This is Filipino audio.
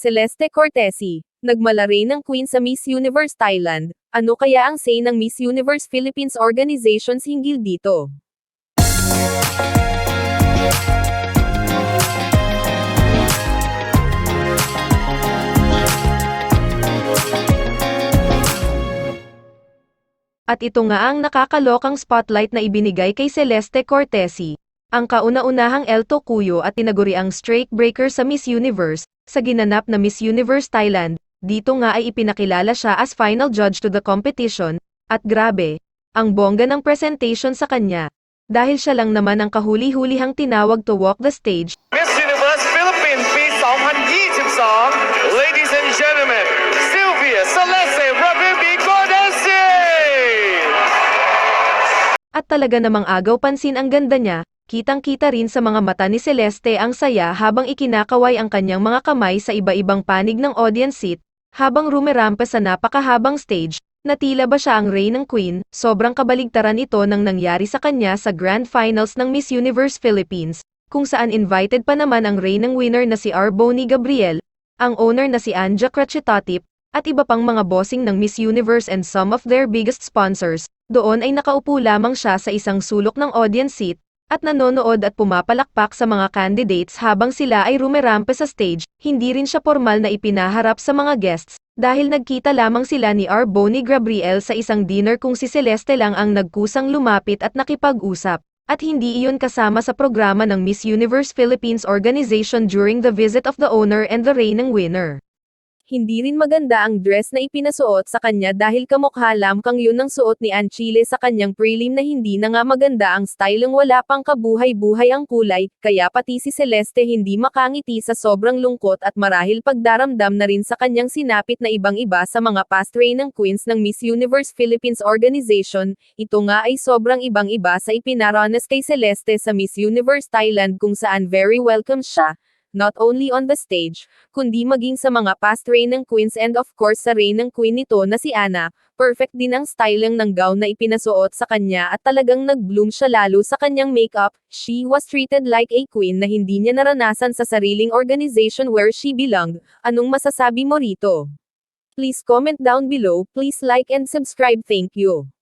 Celeste Cortesi, nagmalare ng Queen sa Miss Universe Thailand. Ano kaya ang say ng Miss Universe Philippines organizations hinggil dito? At ito nga ang nakakalokang spotlight na ibinigay kay Celeste Cortesi, ang kauna-unahang El Tocuyo at tinaguriang straight breaker sa Miss Universe, sa ginanap na Miss Universe Thailand, dito nga ay ipinakilala siya as final judge to the competition, at grabe, ang bongga ng presentation sa kanya. Dahil siya lang naman ang kahuli-hulihang tinawag to walk the stage, Miss Universe Philippines ปี2022 Ladies and gentlemen Sylvia Celeste Rabimbi Gordesi At talaga namang agaw pansin ang ganda niya, kitang-kita rin sa mga mata ni Celeste ang saya habang ikinakaway ang kanyang mga kamay sa iba-ibang panig ng audience seat, habang rumerampe sa napakahabang stage, na tila ba siya ang reign ng queen, sobrang kabaligtaran ito nang nangyari sa kanya sa grand finals ng Miss Universe Philippines, kung saan invited pa naman ang reign ng winner na si Arboni Gabriel, ang owner na si Anja Crachitotip, at iba pang mga bossing ng Miss Universe and some of their biggest sponsors, doon ay nakaupo lamang siya sa isang sulok ng audience seat, at nanonood at pumapalakpak sa mga candidates habang sila ay rumerampe sa stage, hindi rin siya formal na ipinaharap sa mga guests, dahil nagkita lamang sila ni Arboni Gabriel sa isang dinner kung si Celeste lang ang nagkusang lumapit at nakipag-usap, at hindi iyon kasama sa programa ng Miss Universe Philippines organization during the visit of the owner and the reigning winner. Hindi rin maganda ang dress na ipinasuot sa kanya dahil kamukha lamang yun ng suot ni Anchile sa kanyang prelim na hindi na nga maganda ang styling wala pang kabuhay-buhay ang kulay, kaya pati si Celeste hindi makangiti sa sobrang lungkot at marahil pagdaramdam na rin sa kanyang sinapit na ibang-iba sa mga past reign ng queens ng Miss Universe Philippines Organization, ito nga ay sobrang ibang-iba sa ipinaranas kay Celeste sa Miss Universe Thailand kung saan very welcome siya, not only on the stage, kundi maging sa mga past reign ng queens and of course sa reign ng queen nito na si Anna, perfect din ang styling ng gown na ipinasuot sa kanya at talagang nag-bloom siya lalo sa kanyang makeup, she was treated like a queen na hindi niya naranasan sa sariling organization where she belonged, anong masasabi mo rito? Please comment down below, please like and subscribe thank you.